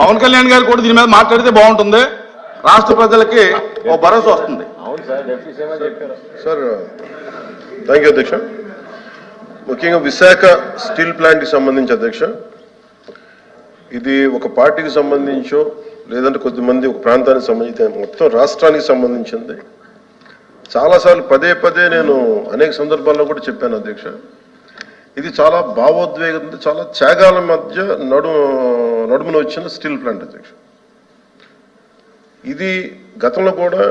పవన్ కళ్యాణ్ గారు కూడా దీని మీద మాట్లాడితే బాగుంటుంది. రాష్ట్ర ప్రజలకి ఓ భరోసా వస్తుంది. సార్ థ్యాంక్ యూ అధ్యక్ష. ముఖ్యంగా విశాఖ స్టీల్ ప్లాంట్కి సంబంధించి అధ్యక్ష. ఇది ఒక పార్టీకి సంబంధించో లేదంటే కొద్దిమంది ఒక ప్రాంతానికి సంబంధించి మొత్తం రాష్ట్రానికి సంబంధించింది. చాలాసార్లు పదే పదే నేను అనేక సందర్భాల్లో కూడా చెప్పాను అధ్యక్ష. ఇది చాలా భావోద్వేగంతో చాలా త్యాగాల మధ్య నడు నడుమున వచ్చిన స్టీల్ ప్లాంట్ అధ్యక్ష. ఇది గతంలో కూడా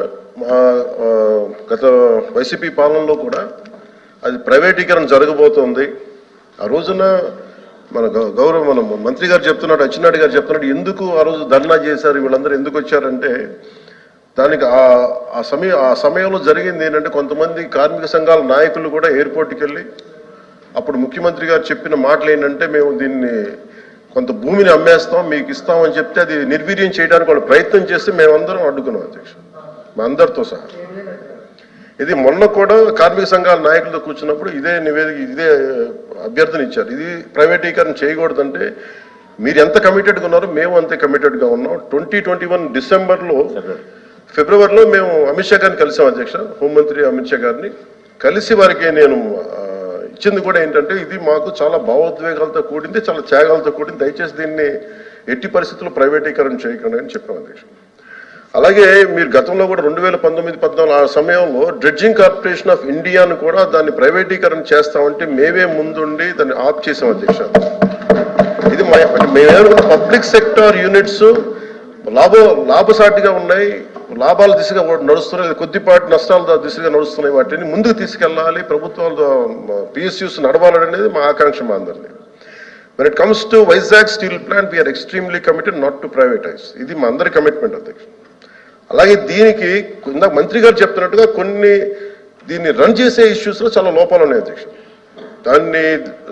గత వైసీపీ పాలనలో కూడా అది ప్రైవేటీకరణ జరగబోతోంది. ఆ రోజున మన గౌరవ మన మంత్రి గారు చెప్తున్నాడు అచ్చెన్నాయుడు గారు చెప్తున్నాడు ఎందుకు ఆ రోజు ధర్నా చేశారు వీళ్ళందరూ ఎందుకు వచ్చారంటే దానికి ఆ ఆ సమయం ఆ సమయంలో జరిగింది ఏంటంటే కొంతమంది కార్మిక సంఘాల నాయకులు కూడా ఎయిర్పోర్ట్కి వెళ్ళి అప్పుడు ముఖ్యమంత్రి గారు చెప్పిన మాటలు ఏంటంటే మేము దీన్ని కొంత భూమిని అమ్మేస్తాం మీకు ఇస్తామని చెప్తే అది నిర్వీర్యం చేయడానికి వాళ్ళు ప్రయత్నం చేస్తే మేమందరం అడ్డుకున్నాం అధ్యక్ష. మా అందరితో సహా. ఇది మొన్న కూడా కార్మిక సంఘాల నాయకులతో కూర్చున్నప్పుడు ఇదే నివేదిక ఇదే అభ్యర్థన ఇచ్చారు. ఇది ప్రైవేటీకరణ చేయకూడదంటే మీరు ఎంత కమిటెడ్గా ఉన్నారో మేము అంతే కమిటెడ్గా ఉన్నాం. ట్వంటీ ట్వంటీ వన్ డిసెంబర్లో ఫిబ్రవరిలో మేము అమిత్ షా గారిని కలిసాం అధ్యక్ష హోంమంత్రి అమిత్ షా గారిని. కలిసి వారికి నేను ఇచ్చింది కూడా ఏంటంటే ఇది మాకు చాలా భావోద్వేగాలతో కూడింది చాలా త్యాగాలతో కూడింది. దయచేసి దీన్ని ఎట్టి పరిస్థితుల్లో ప్రైవేటీకరణ చేయకండి అని చెప్పాం అధ్యక్ష. అలాగే మీరు గతంలో కూడా రెండు వేల పంతొమ్మిది పద్నాలుగు ఆ సమయంలో డ్రెడ్జింగ్ కార్పొరేషన్ ఆఫ్ ఇండియాను కూడా దాన్ని ప్రైవేటీకరణ చేస్తామంటే మేమే ముందుండి దాన్ని ఆప్ చేసాం అధ్యక్ష. ఇది మా మేమేమనుకున్న పబ్లిక్ సెక్టార్ యూనిట్స్ లాభ లాభసాటిగా ఉన్నాయి లాభాల దిశగా నడుస్తున్నాయి కొద్దిపాటి నష్టాల దిశగా నడుస్తున్నాయి. వాటిని ముందుకు తీసుకెళ్ళాలి. ప్రభుత్వాలు పిఎస్యూస్ నడవాలనేది మా ఆకాంక్ష మా అందరిది. When it comes to Vizag steel plant we're extremely committed not to privatize ఇది మా అందరి కమిట్మెంట్ అధ్యక్ష అలాగే దీనికి ఇందాక మంత్రి గారు చెప్తున్నట్టుగా కొన్ని దీన్ని రన్ చేసే ఇష్యూస్లో చాలా లోపాలు ఉన్నాయి అధ్యక్ష దాన్ని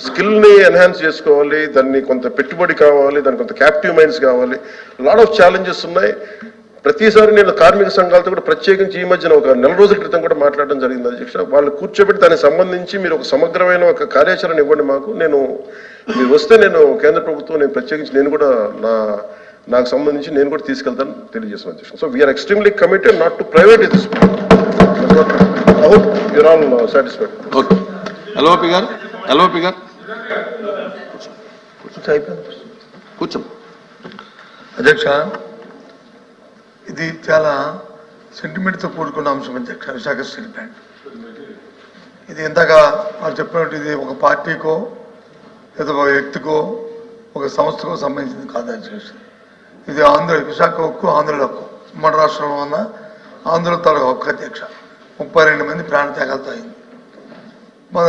స్కిల్ని ఎన్హాన్స్ చేసుకోవాలి దాన్ని కొంత పెట్టుబడి కావాలి దానికి కొంత క్యాప్టివ్ మైండ్స్ కావాలి. లాడ్ ఆఫ్ ఛాలెంజెస్ ఉన్నాయి. ప్రతిసారి నేను కార్మిక సంఘాలతో కూడా ప్రత్యేకించి ఈ మధ్యన ఒక నెల రోజుల క్రితం కూడా మాట్లాడడం జరిగింది. అధ్యక్ష వాళ్ళు కూర్చోబెట్టి దానికి సంబంధించి మీరు ఒక సమగ్రమైన ఒక కార్యాచరణ ఇవ్వండి మాకు. నేను మీరు వస్తే నేను కేంద్ర ప్రభుత్వం నేను ప్రత్యేకించి నేను కూడా నా నాకు సంబంధించి నేను కూడా తీసుకెళ్తాను తెలియజేస్తాను అధ్యక్ష so we're extremely committed not to private you're all satisfied okay LOP గారు. ఎల్ఓపి గారు. కూర్చో. అధ్యక్ష ఇది చాలా సెంటిమెంట్తో కూడుకున్న అంశం అధ్యక్ష విశాఖ స్టీల్ ప్లాంట్. ఇది ఇందాక వాళ్ళు చెప్పినట్టు ఇది ఒక పార్టీకో లేదా ఒక వ్యక్తికో ఒక సంస్థకో సంబంధించింది కాదు అధ్యక్ష ఇది ఆంధ్ర విశాఖ హక్కు ఆంధ్రుల హక్కు. ఉమ్మడి రాష్ట్రంలో ఉన్న ఆంధ్రుల తాలూకు హక్కు అధ్యక్ష. ముప్పై రెండు మంది ప్రాణత్యాగాలతో అయింది. మన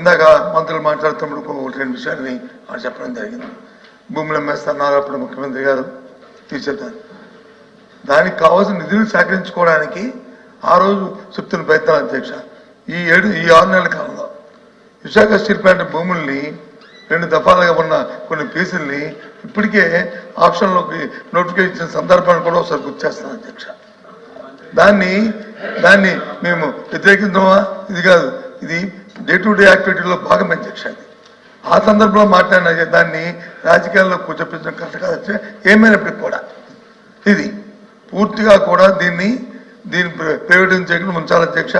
ఇందాక మంత్రులు మాట్లాడుతున్నప్పుడు ఒకటి రెండు విషయాన్ని వాళ్ళు చెప్పడం జరిగింది. భూములు అమ్మేస్తున్నారు అప్పుడు ముఖ్యమంత్రి గారు. తీసేద్దారు దానికి కావాల్సిన నిధులు సేకరించుకోవడానికి ఆ రోజు చెప్తున్న ప్రయత్నాలు అధ్యక్ష. ఈ ఏడు ఈ ఆరు నెలల కాలంలో విశాఖ స్టీల్ ప్లాంట్ భూముల్ని రెండు దఫాలుగా ఉన్న కొన్ని పీసుల్ని ఇప్పటికే ఆప్షన్లోకి నోటిఫికేషన్ ఇచ్చిన సందర్భాన్ని కూడా ఒకసారి గుర్తు చేస్తాను అధ్యక్ష. దాన్ని దాన్ని మేము వ్యతిరేకించమా ఇది కాదు. ఇది డే టు డే యాక్టివిటీలో భాగం అధ్యక్ష అది. ఆ సందర్భంలో మాట్లాడిన దాన్ని రాజకీయాల్లో కూర్చోపించడం కరెక్ట్ కాదు అధ్యక్ష. ఏమైనప్పటికీ కూడా ఇది పూర్తిగా కూడా దీన్ని దీన్ని ప్ర- ప్రైవేటైజ్ చేయకుండా ఉంచాలి అధ్యక్ష.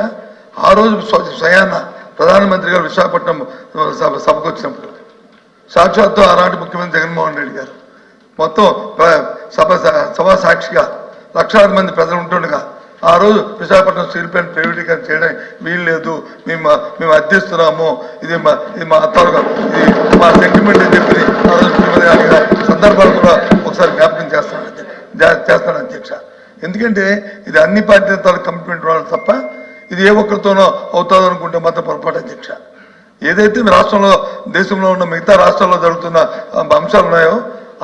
ఆ రోజు స్వయాన ప్రధానమంత్రి గారు విశాఖపట్నం సభ సభకు వచ్చినప్పుడు. సాక్షాత్తు ఆనాటి ముఖ్యమంత్రి జగన్మోహన్ రెడ్డి గారు. మొత్తం సభ సభా సాక్షిగా లక్షలాది మంది ప్రజలు ఉంటుండగా ఆ రోజు విశాఖపట్నం స్టీల్ ప్లాంట్ ప్రైవేటీకరణ చేయడానికి వీలు లేదు మేము మేము అర్థిస్తున్నాము. ఇది మా ఇది మా అత్తగా ఇది మా సెంటిమెంట్ అని చెప్పి ఆ రోజు ముఖ్యమంత్రి గారి సందర్భాలు కూడా ఒకసారి జ్ఞాపకం చేస్తాను చేస్తాడు అధ్యక్ష. ఎందుకంటే ఇది అన్ని పార్టీల తాలూకు కమిట్మెంట్ వాళ్ళు తప్ప ఇది ఏ ఒక్కరితోనో అవుతుంది అనుకుంటే మాత్రం పొరపాటు అధ్యక్ష. ఏదైతే రాష్ట్రంలో దేశంలో ఉన్న మిగతా రాష్ట్రాల్లో జరుగుతున్న అంశాలు ఉన్నాయో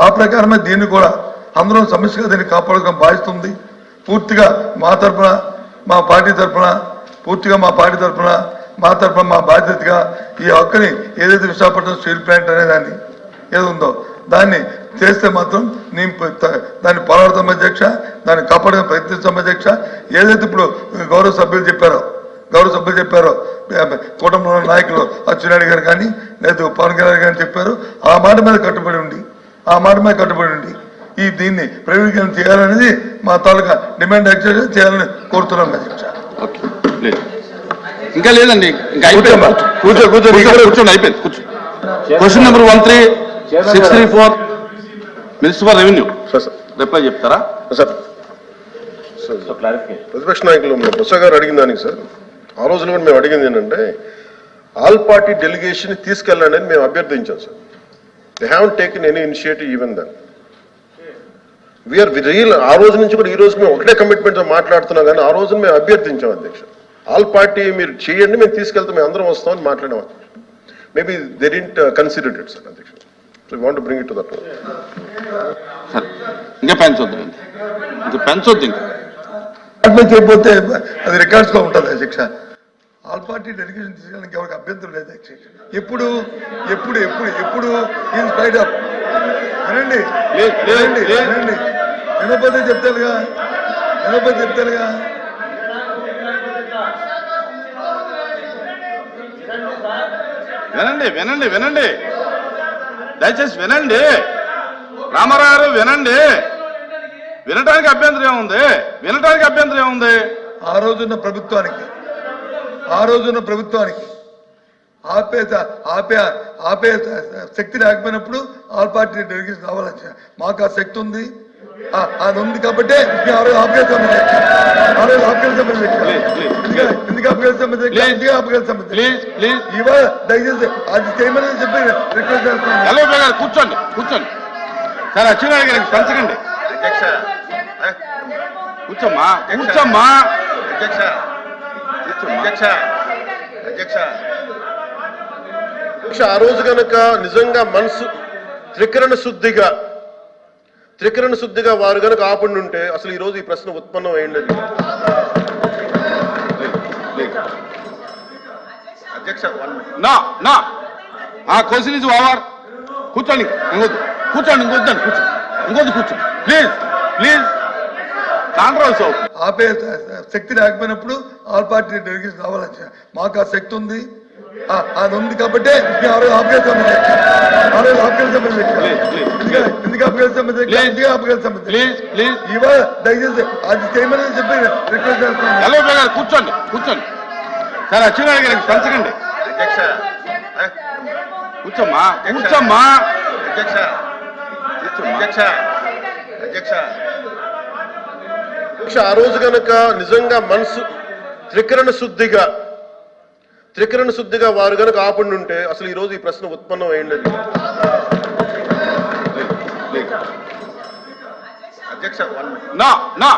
ఆ ప్రకారమే దీన్ని కూడా అందరం సమస్యగా దీన్ని కాపాడుకోవడం భావిస్తుంది పూర్తిగా మా తరపున మా పార్టీ తరపున పూర్తిగా మా పార్టీ తరఫున మా తరపున మా బాధ్యతగా ఈ హక్కుని ఏదైతే విశాఖపట్నం స్టీల్ ప్లాంట్ అనేదాన్ని ఏది ఉందో దాన్ని చేస్తే మాత్రం నేను దాన్ని పోరాడతాం అధ్యక్ష దాన్ని కాపాడడం ప్రయత్నిస్తాం అధ్యక్ష. ఏదైతే ఇప్పుడు గౌరవ సభ్యులు చెప్పారో గౌరవ సభ్యులు చెప్పారో కుటుంబంలో ఉన్న నాయకులు అచ్చెన్నాయుడు గారు కానీ లేదా పవన్ కళ్యాణ్ గారు చెప్పారు ఆ మాట మీద కట్టుబడి ఉండి ఆ మాట మీద కట్టుబడి ఉండి ఈ దీన్ని ప్రైవేటీకరణ చేయాలనేది మా తాలూకా డిమాండ్ యాక్చువల్ చేయాలని కోరుతున్నాం అధ్యక్ష. ఇంకా లేదండి ఇంకా అయిపోయింది. కూర్చో. కూర్చో కూర్చోండి అయిపోయింది కూర్చో. Question number one three six three four minister for revenue sir sir reply చెప్తారా? సార్ ప్రతిపక్ష నాయకులు బొత్స గారు అడిగిన దానికి సార్ ఆ రోజులో కూడా మేము అడిగింది ఏంటంటే ఆల్ పార్టీ డెలిగేషన్ తీసుకెళ్ళండి అని మేము అభ్యర్థించాం sir they have taken any initiative even then we're real ఆ రోజు నుంచి కూడా ఈ రోజు మేము ఒకటే కమిట్మెంట్తో మాట్లాడుతున్నాం కానీ ఆ రోజు మేము అభ్యర్థించాం అధ్యక్ష. ఆల్ పార్టీ మీరు చేయండి మేము తీసుకెళ్తాం మేము అందరం వస్తామని మాట్లాడాం maybe they didn't consider it sir అధ్యక్ష. Want bring it to that సరే ఇంకా పెంచొద్దు ఇంకా. పెంచొద్దు ఇంకా. చేయకపోతే అది రికార్డ్స్లో ఉంటుంది అధ్యక్ష ఆల్ పార్టీ డెలిగేషన్ తీసుకోవడానికి ఎవరికి అభ్యంతరం లేదు ఎప్పుడు ఎప్పుడు ఎప్పుడు ఎప్పుడు ఇన్ స్పైట్ ఆఫ్ వినండి లేదు, వినండి. వినండి. వినకపోతే చెప్తారుగా? వినకపోతే చెప్తారుగా? వినండి వినండి వినండి. దయచేసి వినండి. రామారావు వినండి. వినటానికి అభ్యంతరం ఏముంది? వినటానికి అభ్యంతరం ఏముంది? ఆ రోజున్న ప్రభుత్వానికి ఆ రోజున్న ప్రభుత్వానికి ఆపే ఆపే ఆపే శక్తి లేకపోయినప్పుడు ఆల్ పార్టీ డెలిగేషన్ రావాలని మాకు ఆ శక్తి ఉంది. అది ఉంది కాబట్టి ఆ రోజు ఆపేస్తాం ఇవాళ దయచేసి అది చేయమని చెప్పి రిక్వెస్ట్ చేస్తున్నాను. హలో గారు కూర్చోండి కూర్చోండి. సరే గారికి పెంచకండి కూర్చోమ్మా కూర్చోమ్మా. అధ్యక్ష. అధ్యక్ష. అధ్యక్ష. అధ్యక్ష ఆ రోజు గనక నిజంగా మనసు త్రికరణ శుద్ధిగా త్రికరణ శుద్ధిగా వారు గనక ఆపండి ఉంటే అసలు ఈ రోజు ఈ ప్రశ్న ఉత్పన్నం అయ్యింది అధ్యక్ష నా నా. ఆ క్వశ్చన్ ఇస్ ఓవర్ కూర్చోండి ఇంకొద్దు. కూర్చోండి ఇంకొద్దండి కూర్చో ఇంకొద్దు కూర్చో. ప్లీజ్ ప్లీజ్ కాంట్రవర్సీ ఆపే శక్తి లేకపోయినప్పుడు ఆల్ పార్టీ డెలిగేషన్ రావాలని మాకు ఆ శక్తి ఉంది. అది ఉంది కాబట్టి ఆ రోజు ఆపేస్తాం ఆ రోజు please. ఎందుకు ఆపేస్తాం ఎందుకు ప్లీజ్ ఇవాళ దయచేసి అది చేయమని చెప్పి రిక్వెస్ట్ చేస్తున్నాను. కూర్చోండి కూర్చోండి. సరే అచ్చెన్నాయుడు గారికి పెంచకండి కూర్చోమ్మా కూర్చోమ్మా. అధ్యక్ష. అధ్యక్ష. అధ్యక్ష. అధ్యక్ష ఆ రోజు గనక నిజంగా మనసు త్రికరణ శుద్ధిగా త్రికరణ శుద్ధిగా వారు కనుక ఆపండి ఉంటే అసలు ఈ రోజు ఈ ప్రశ్న ఉత్పన్నం అయ్యండి అధ్యక్ష నా నా